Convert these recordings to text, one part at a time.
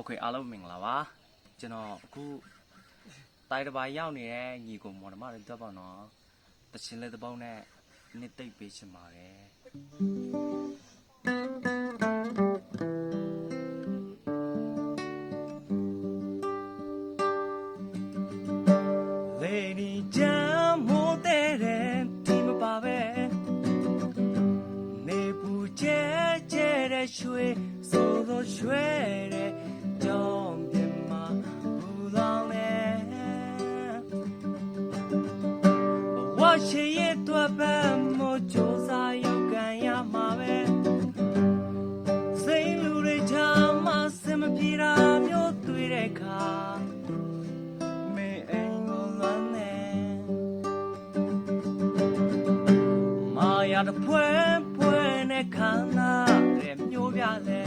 โอเคအားလုံးမင်္ဂလာပါကျွန်တော်အခုတိုင်းတစ်ပိုင်းရောက်နေတဲ့ညီကိုမော်ဓမတွေတက်ပေါ့နော်တချင်လေးတစ်ပေါက်နဲ့နှစ်သိပ်ပေးချင်ပါတယ်ရွှေသို့သောရွှဲတဲ့ ရှိရဲ့တွက်ပတ်မို့စူးစားရုပ်ကန်ရမှာပဲစိတ်လူတွေချာမစင်မပြေတာမျိုးတွေ့တဲ့ခါမေအိမ်ကိုလွမ်းနေမာယာတစ်ဖွဲဖွဲနဲ့ခန္ဓာရဲ့မျိုးပြလဲ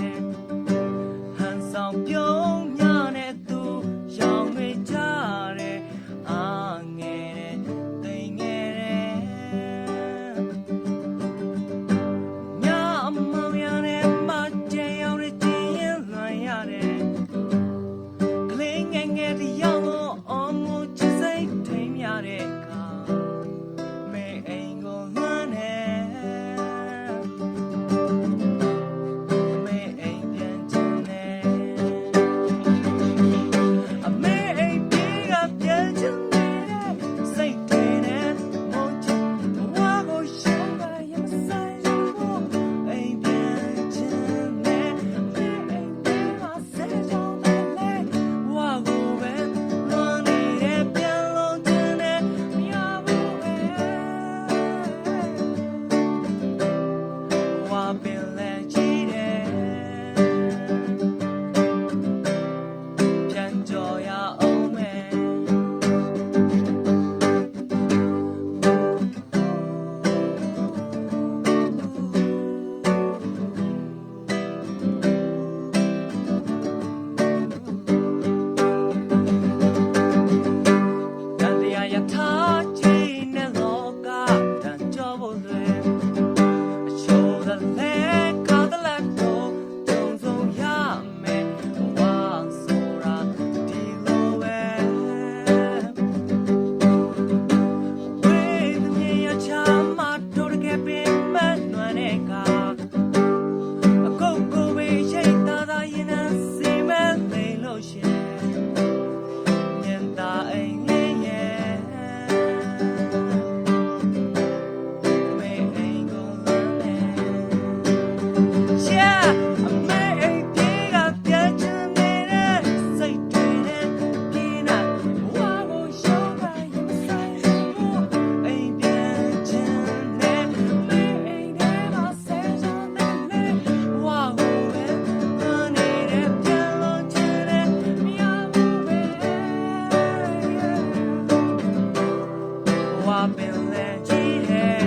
ဝပင်လဲကြီးဟဲ့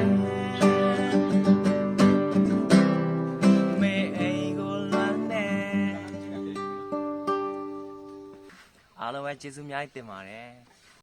မေအိမ်ကိုလွမ်းနေအားလုံးပဲကျေးဇူးအများကြီးတင်ပါတယ်